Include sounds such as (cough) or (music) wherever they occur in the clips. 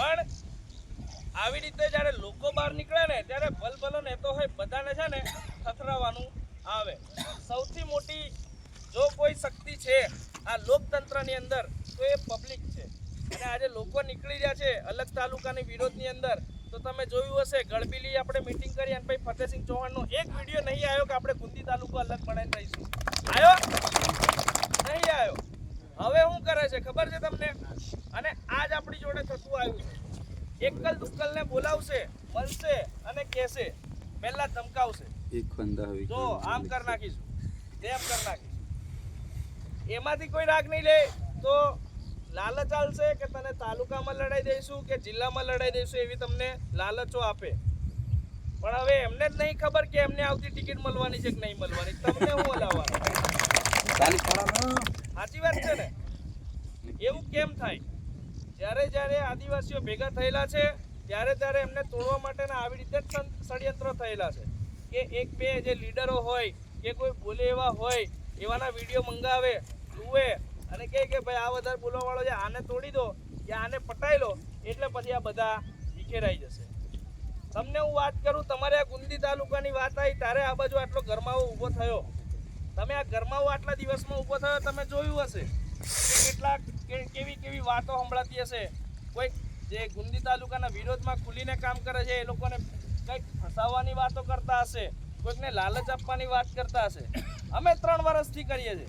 પણ આવી રીતે જ્યારે લોકો બહાર નીકળે ને, ત્યારે ભલભલો નેતો હોય, બધાને છે ને થથરાવાનું આવે. સૌથી મોટી જો કોઈ શક્તિ છે આ લોકતંત્રની અંદર, તો એ પબ્લિક છે. અને આજે લોકો નીકળી રહ્યા છે અલગ તાલુકાની વિરોધની અંદર, તો તમે જોયું હશે, ગળબીલી આપણે મિટિંગ કરી અને ભાઈ ફતેહસિંહ ચૌહાણનો એક વીડિયો નહીં આવ્યો કે આપણે ગુંદી તાલુકો અલગ બનાવીને રહીશું. આવ્યો? નહીં આવ્યો. હવે શું કરે છે? ખબર છે તમને? અને આજ આપણી જોડે થતું આવ્યું છે. એકલ દુક્કલને બોલાવશે મળશે અને કહેશે પહેલા ધમકાવશે. એક ફંદા આવી જો આમ કર નાખીશું. તેમ કર નાખીશું. એમાંથી કોઈ રાગ નહીં લે. તો લાલચ ચાલશે કે તને તાલુકામાં લડાઈ દઈશું કે જિલ્લામાં લડાઈ દઈશું એવી તમને લાલચો આપે. પણ હવે એમને જ નહીં ખબર કે એમને આવતી ટિકિટ મળવાની છે કે નહીં મળવાની. તમને હું હલાવવાનું? સાચી વાત છે ને? એવું કેમ થાય? જ્યારે જ્યારે આદિવાસીઓ ભેગા થયેલા છે, ત્યારે ત્યારે એમને તોડવા માટેના આવી રીતે જ ષડયંત્ર થયેલા છે. કે એક બે જે લીડરો હોય, કે કોઈ બોલે એવા હોય, એવાના વીડિયો મંગાવે, જુએ અને કહે કે ભાઈ આ વધારે બોલવાવાળો છે, આને તોડી દો, કે આને પટાઈ લો, એટલે પછી આ બધા વિખેરાઈ જશે. તમને હું વાત કરું, તમારે આ ગુંદી તાલુકાની વાત આવી ત્યારે આ બાજુ આટલો ગરમાવો ઊભો થયો. તમે આ ગરમાવો આટલા દિવસમાં ઊભો થયો, તમે જોયું હશે. કેટલાક કેવી કેવી વાતો સંભળાતી હશે. કોઈ જે ગુંદી તાલુકાના વિરોધમાં ખુલીને કામ કરે છે, એ લોકોને કંઈક ફસાવવાની વાતો કરતા હશે, કોઈકને લાલચ આપવાની વાત કરતા હશે. અમે ત્રણ વર્ષથી કરીએ છીએ.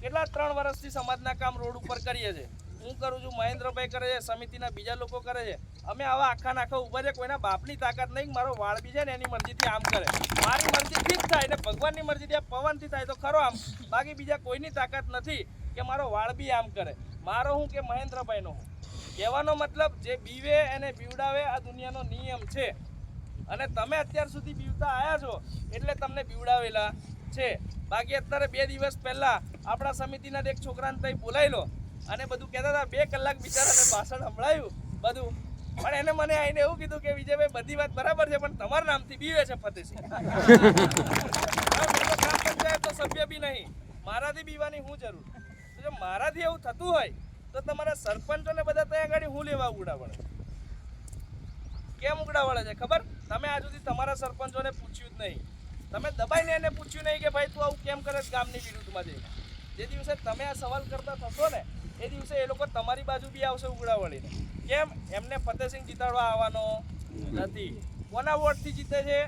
કેટલા ત્રણ વર્ષથી સમાજના કામ રોડ ઉપર કરીએ છીએ. હું કરું છું, મહેન્દ્રભાઈ કરે છે, સમિતિના બીજા લોકો કરે છે. અમે આવા આખા નાખા ઊભા છે કોઈના બાપની તાકાત નહીં, મારો વાળ બી છે ને એની મરજીથી આમ કરે. મારી મરજીથી જ થાય ને ભગવાનની મરજીથી આ પવનથી થાય તો ખરો આમ. બાકી બીજા કોઈની તાકાત નથી કે મારો વાળ બી આમ કરે. મારો હું કે મહેન્દ્રભાઈનો હું? કહેવાનો મતલબ જે બીવે એને બીવડાવે, આ દુનિયાનો નિયમ છે. અને તમે અત્યાર સુધી બીવતા આવ્યા છો એટલે તમને બીવડાવેલા છે. બાકી અત્યારે બે દિવસ પહેલાં આપણા સમિતિના એક છોકરાને તઈ બોલાવી લો અને બધું કહેતા હતા બે કલાક બિચારાને ભાષણ સંભળાયું બધું. પણ એને મને આવીને એવું કીધું કે વિજયભાઈ બધી વાત બરાબર છે પણ તમારા નામથી બીવે છે ફતેસિંહ (laughs) તો ગ્રામ પંચાયતનો સભ્ય બી નહીં. મારાથી બીવાની શું જરૂર? જો મારાથી એવું થતું હોય તો તમારા સરપંચોને બધા ત્યાં આગળ હું લેવા ઉડાવડે કેમ ઉગડાવડે છે ખબર? તમે આજ સુધી તમારા સરપંચોને પૂછ્યું જ નહીં. તમે દબાઈને એને પૂછ્યું નહીં કે ભાઈ તું આવું કેમ કરે ગામની વિરુદ્ધમાં જઈને? જે દિવસે તમે આ સવાલ કરતા થશો ને એ દિવસે એ લોકો તમારી બાજુ બી આવશે ઉગડાવળીને કેમ? એમને ફતેહસિંહ જીતાડવા આવવાનો નથી. કોના વોટથી જીતે છે?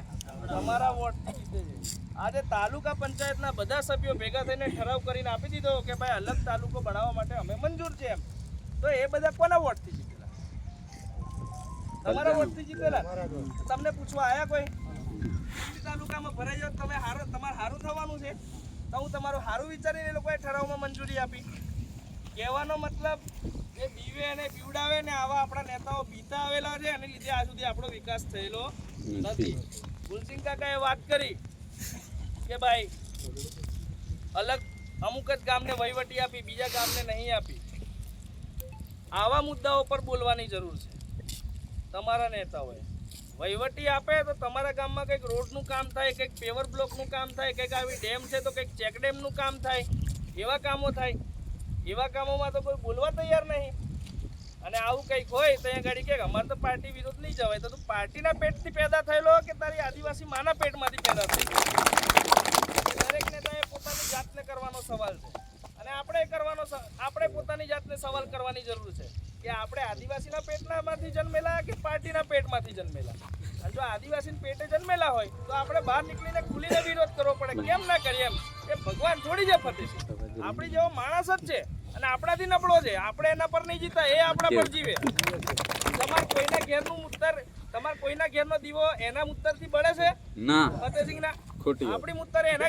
તમારા વોટથી જીતે છે. આજે તાલુકા પંચાયતના બધા સભ્યો ભેગા થઈને ઠરાવ કરીને આપી દીધો કે ભાઈ અલગ તાલુકો બનાવવા માટે અમે મંજૂર છે એમ. તો એ બધા કોના વોટથી જીતેલા? તમારા વોટથી જીતેલા? તમને પૂછવા આવ્યા કોઈ? તાલુકામાં ભરાઈ જાવ તમે હારું તમારે હારું થવાનું છે. તો હું તમારું હારું વિચારીને એ લોકોએ ઠરાવમાં મંજૂરી આપી. કહેવાનો મતલબ જે બીવે અને બીવડાવે ને આવા આપણા નેતાઓ બીતા આવેલા છે અને લીધે આજ સુધી આપણો વિકાસ થયેલો નથી. ગુલસિંહ કાકાએ વાત કરી કે ભાઈ અલગ અમુક જ ગામને વહીવટી આપી બીજા ગામને નહીં આપી. આવા મુદ્દાઓ પર બોલવાની જરૂર છે. તમારા નેતાઓએ. વહીવટી આપે તો તમારા ગામમાં કંઈક રોડનું કામ થાય કંઈક પેવર બ્લોકનું કામ થાય કંઈક આવી ડેમ છે તો કંઈક ચેક ડેમનું કામ થાય એવા કામો થાય. એવા કામોમાં તો કોઈ બોલવા તૈયાર નહીં. અને આવું કંઈક હોય તો અહીંયા ગાડી કે અમારે તો પાર્ટી વિરુદ્ધ નહીં જવાય. તો તું પાર્ટીના પેટથી પેદા થયેલો કે તારી આદિવાસી માના પેટમાંથી પેદા થઈ દરેક નેતાએ પોતાની જાતને કરવાનો સવાલ છે. અને આપણે કરવાનો આપણે પોતાની જાતને સવાલ કરવાની જરૂર છે. કે આપણે આદિવાસીના પેટમાંથી જન્મેલા કે પાર્ટીના પેટમાંથી જન્મેલા? અને જો આદિવાસી પેટે જન્મેલા હોય તો આપણે બહાર નીકળીને ખુલીને વિરોધ કરવો પડે. કેમ ના કરીએ એમ? એ ભગવાન થોડી જ ફતેહ આપણી જેવો માણસ જ છે અને આપણાથી નબળો છે. આપણે એના પર નહીં જીતા એ આપણા પર જીવે. તમારે કોઈના ઘેરનું મુત્તર તમારે કોઈના ઘેરનો દીવો એના મુત્તરથી બળે છે? ના. ફતેસિંહ ના આપણી મુત્તર એના